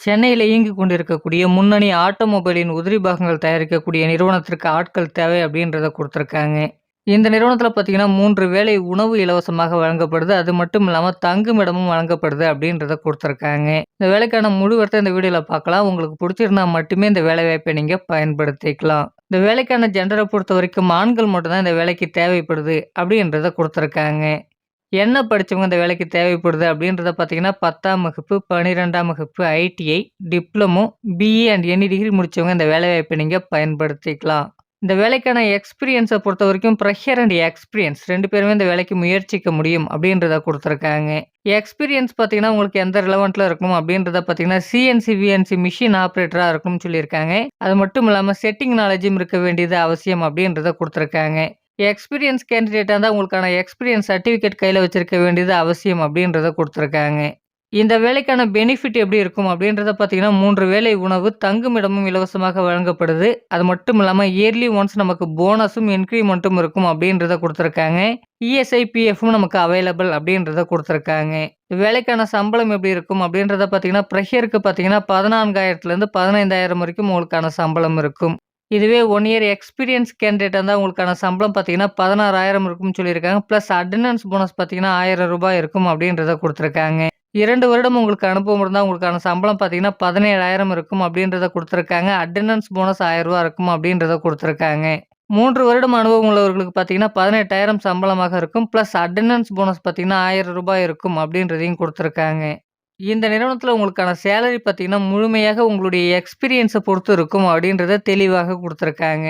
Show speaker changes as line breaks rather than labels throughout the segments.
சென்னையில் இயங்கி கொண்டிருக்கக்கூடிய முன்னணி ஆட்டோமொபைலின் உதிரி பாகங்கள் தயாரிக்கக்கூடிய நிறுவனத்திற்கு ஆட்கள் தேவை அப்படின்றத கொடுத்துருக்காங்க. இந்த நிறுவனத்தில் பார்த்தீங்கன்னா மூன்று வேலை உணவு இலவசமாக வழங்கப்படுது. அது மட்டும் இல்லாமல் தங்குமிடமும் வழங்கப்படுது அப்படின்றத கொடுத்துருக்காங்க. இந்த வேலைக்கான முழு இந்த வீடியோவில் பார்க்கலாம். உங்களுக்கு பிடிச்சிருந்தா மட்டுமே இந்த வேலை வாய்ப்பை நீங்கள் பயன்படுத்திக்கலாம். இந்த வேலைக்கான ஜெண்டரை பொறுத்த வரைக்கும் ஆண்கள் மட்டும்தான் இந்த வேலைக்கு தேவைப்படுது அப்படின்றத கொடுத்துருக்காங்க. என்ன படித்தவங்க இந்த வேலைக்கு தேவைப்படுது அப்படின்றத பார்த்தீங்கன்னா பத்தாம் வகுப்பு பன்னிரெண்டாம் வகுப்பு ITI diploma BE and any degree முடித்தவங்க இந்த வேலைவாய்ப்பை நீங்கள் பயன்படுத்திக்கலாம். இந்த வேலைக்கான எக்ஸ்பீரியன்ஸை பொறுத்த வரைக்கும் ப்ரெஷர் அண்ட் எக்ஸ்பீரியன்ஸ் ரெண்டு பேருமே இந்த வேலைக்கு முயற்சிக்க முடியும் அப்படின்றத கொடுத்துருக்காங்க. எக்ஸ்பீரியன்ஸ் பார்த்தீங்கன்னா உங்களுக்கு எந்த ரிலவெண்ட்டில் இருக்கணும் அப்படின்றத பார்த்தீங்கன்னா சிஎன்சி விஎன்சி மிஷின் ஆப்ரேட்டராக இருக்கும்னு சொல்லியிருக்காங்க. அது மட்டும் இல்லாமல் செட்டிங் நாலேஜும் இருக்க வேண்டியது அவசியம் அப்படின்றத கொடுத்துருக்காங்க. எக்ஸ்பீரியன்ஸ் கேண்டிடேட்டாக இருந்தால் உங்களுக்கான எக்ஸ்பீரியன்ஸ் சர்டிஃபிகேட் கையில் வச்சிருக்க வேண்டியது அவசியம் அப்படின்றத கொடுத்துருக்காங்க. இந்த வேலைக்கான பெனிஃபிட் எப்படி இருக்கும் அப்படின்றத பார்த்தீங்கன்னா மூன்று வேலை உணவு தங்குமிடமும் இலவசமாக வழங்கப்படுது. அது மட்டும் இல்லாமல் இயர்லி ஒன்ஸ் நமக்கு போனஸும் இன்க்ரிமெண்ட்டும் இருக்கும் அப்படின்றத கொடுத்துருக்காங்க. இஎஸ்ஐ பிஎஃப்பும் நமக்கு அவைலபிள் அப்படின்றத கொடுத்துருக்காங்க. வேலைக்கான சம்பளம் எப்படி இருக்கும் அப்படின்றத பார்த்தீங்கன்னா ப்ரெஷருக்கு பார்த்தீங்கன்னா பதினான்காயிரத்துலேருந்து பதினைந்தாயிரம் வரைக்கும் உங்களுக்கான சம்பளம் இருக்கும். இதுவே ஒன் இயர் எக்ஸ்பீரியன்ஸ் கேண்டிடேட் இருந்தால் உங்களுக்கான சம்பளம் பார்த்தீங்கன்னா பதினாறாயிரம் இருக்கும்னு சொல்லியிருக்காங்க. ப்ளஸ் அட்டண்டன்ஸ் போனஸ் பார்த்தீங்கன்னா ஆயிரம் ரூபாய் இருக்கும் அப்படின்றத கொடுத்துருக்காங்க. இரண்டு வருடம் உங்களுக்கு அனுபவம் இருந்தால் உங்களுக்கான சம்பளம் பார்த்தீங்கன்னா பதினேழாயிரம் இருக்கும் அப்படின்றத கொடுத்துருக்காங்க. அட்டண்டன்ஸ் போனஸ் ஆயிரம் ரூபா இருக்கும் அப்படின்றத கொடுத்துருக்காங்க. மூன்று வருடம் அனுபவம் உள்ளவர்களுக்கு பார்த்தீங்கன்னா பதினெட்டாயிரம் சம்பளமாக இருக்கும். ப்ளஸ் அட்டண்டன்ஸ் போனஸ் பார்த்தீங்கன்னா ஆயிரம் ரூபாய் இருக்கும் அப்படின்றதையும் கொடுத்துருக்காங்க. இந்த நிறுவனத்தில் உங்களுக்கான சேலரி பார்த்தீங்கன்னா முழுமையாக உங்களுடைய எக்ஸ்பீரியன்ஸை பொறுத்து இருக்கும் அப்படின்றத தெளிவாக கொடுத்துருக்காங்க.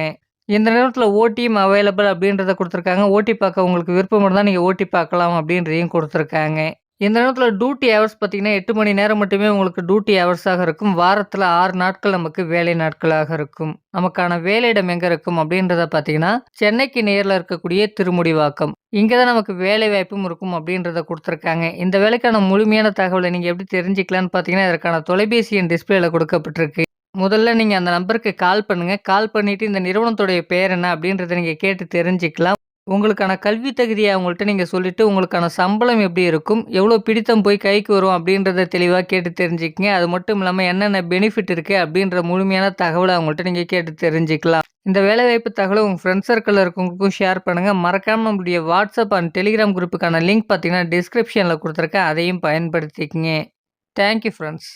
இந்த நிறுவனத்தில் ஓடிஎம் அவைலபிள் அப்படின்றத கொடுத்துருக்காங்க. ஓட்டி பார்க்க உங்களுக்கு விருப்பம் இருந்தால் நீங்கள் ஓட்டி பார்க்கலாம் அப்படின்றதையும் கொடுத்துருக்காங்க. இந்த நேரத்தில் டியூட்டி ஹவர்ஸ் பார்த்தீங்கன்னா எட்டு மணி நேரம் மட்டுமே உங்களுக்கு டியூட்டி ஹவர்ஸாக இருக்கும். வாரத்தில் ஆறு நாட்கள் நமக்கு வேலை நாட்களாக இருக்கும். நமக்கான வேலையிடம் எங்கே இருக்கும் அப்படின்றத பார்த்தீங்கன்னா சென்னைக்கு நேரில் இருக்கக்கூடிய திருமுடிவாக்கம். இங்கே தான் நமக்கு வேலை வாய்ப்பும் இருக்கும் அப்படின்றத கொடுத்துருக்காங்க. இந்த வேலைக்கான முழுமையான தகவலை நீங்கள் எப்படி தெரிஞ்சுக்கலான்னு பார்த்தீங்கன்னா இதற்கான தொலைபேசி எண் டிஸ்பிளேல கொடுக்கப்பட்டிருக்கு. முதல்ல நீங்கள் அந்த நம்பருக்கு கால் பண்ணுங்கள் கால் பண்ணிவிட்டு இந்த நிறுவனத்துடைய பேர் என்ன அப்படின்றத நீங்கள் கேட்டு தெரிஞ்சுக்கலாம். உங்களுக்கான கல்வி தகுதியை அவங்கள்ட்ட நீங்கள் சொல்லிவிட்டு உங்களுக்கான சம்பளம் எப்படி இருக்கும் எவ்வளோ பிடித்தம் போய் கைக்கு வரும் அப்படின்றத தெளிவாக கேட்டு தெரிஞ்சுக்கங்க. அது மட்டும் இல்லாமல் என்னென்ன பெனிஃபிட் இருக்குது அப்படின்ற முழுமையான தகவலை அவங்கள்ட்ட நீங்கள் கேட்டு தெரிஞ்சுக்கலாம். இந்த வேலைவாய்ப்பு தகவலை உங்கள் ஃப்ரெண்ட்ஸ் சர்க்கிளில் இருக்கவங்களுக்கும் ஷேர் பண்ணுங்கள் மறக்காமல் நம்மளுடைய வாட்ஸ்அப் அண்ட் டெலிகிராம் குரூப்புக்கான லிங்க் பார்த்தீங்கன்னா டிஸ்கிரிப்ஷனில் கொடுத்துருக்கேன். அதையும் பயன்படுத்திக்கங்க. Thank you friends